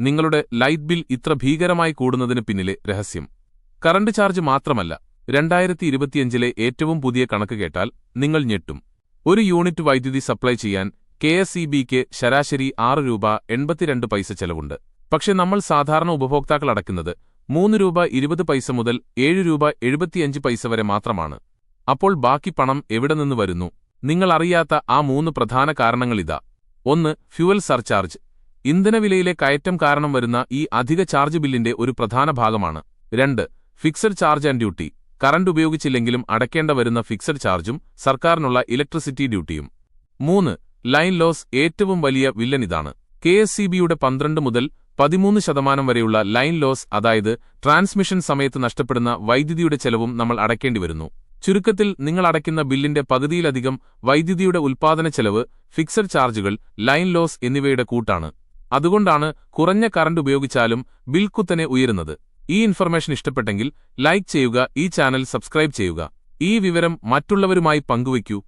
നിങ്ങളുടെ light bill ഇത്ര ഭീകരമായി കൂടുന്നതിന് പിന്നിലെ രഹസ്യം. കറണ്ട് ചാർജ് മാത്രമല്ല രണ്ടായിരത്തി ഇരുപത്തിയഞ്ചിലെ ഏറ്റവും പുതിയ കണക്ക് കേട്ടാൽ നിങ്ങൾ ഞെട്ടും. ഒരു യൂണിറ്റ് വൈദ്യുതി സപ്ലൈ ചെയ്യാൻ കെ എസ് ഇ ബിക്ക് ശരാശരി ആറ് രൂപ എൺപത്തിരണ്ട് പൈസ ചെലവുണ്ട്. പക്ഷെ നമ്മൾ സാധാരണ ഉപഭോക്താക്കൾ അടയ്ക്കുന്നത് മൂന്ന് രൂപ ഇരുപത് പൈസ മുതൽ ഏഴ് രൂപ എഴുപത്തിയഞ്ച് പൈസ വരെ മാത്രമാണ്. അപ്പോൾ ബാക്കി പണം എവിടെ നിന്ന് വരുന്നു? നിങ്ങൾ അറിയാത്ത ആ മൂന്ന് പ്രധാന കാരണങ്ങളിതാ ഒന്ന് ഫ്യുവൽ സർചാർജ്. ഇന്ധനവിലയിലെ കയറ്റം കാരണം വരുന്ന ഈ അധിക ചാർജ് ബില്ലിന്റെ ഒരു പ്രധാന ഭാഗമാണ്. രണ്ട് fixed charge and duty. Current ഉപയോഗിച്ചില്ലെങ്കിലും അടയ്ക്കേണ്ട വരുന്ന ഫിക്സഡ് ചാർജും സർക്കാരിനുള്ള ഇലക്ട്രിസിറ്റി ഡ്യൂട്ടിയും. മൂന്ന് ലൈൻ ലോസ് ഏറ്റവും വലിയ വില്ലൻ ഇതാണ്. കെ എസ് സി ബിയുടെ പന്ത്രണ്ട് മുതൽ പതിമൂന്ന് ശതമാനം വരെയുള്ള ലൈൻ ലോസ് അതായത് ട്രാൻസ്മിഷൻ സമയത്ത് നഷ്ടപ്പെടുന്ന വൈദ്യുതിയുടെ ചെലവും നമ്മൾ അടയ്ക്കേണ്ടി വരുന്നു. ചുരുക്കത്തിൽ നിങ്ങൾ അടയ്ക്കുന്ന ബില്ലിന്റെ പകുതിയിലധികം വൈദ്യുതിയുടെ ഉൽപ്പാദന ചെലവ് ഫിക്സഡ് ചാർജുകൾ ലൈൻ ലോസ് എന്നിവയുടെ കൂട്ടാണ്. അതുകൊണ്ടാണ് കുറഞ്ഞ കറണ്ട് ഉപയോഗിച്ചാലും ബിൽ കുത്തനെ ഉയരുന്നത്. ഈ ഇൻഫർമേഷൻ ഇഷ്ടപ്പെട്ടെങ്കിൽ ലൈക്ക് ചെയ്യുക ഈ ചാനൽ സബ്സ്ക്രൈബ് ചെയ്യുക. ഈ വിവരം മറ്റുള്ളവരുമായി പങ്കുവയ്ക്കൂ.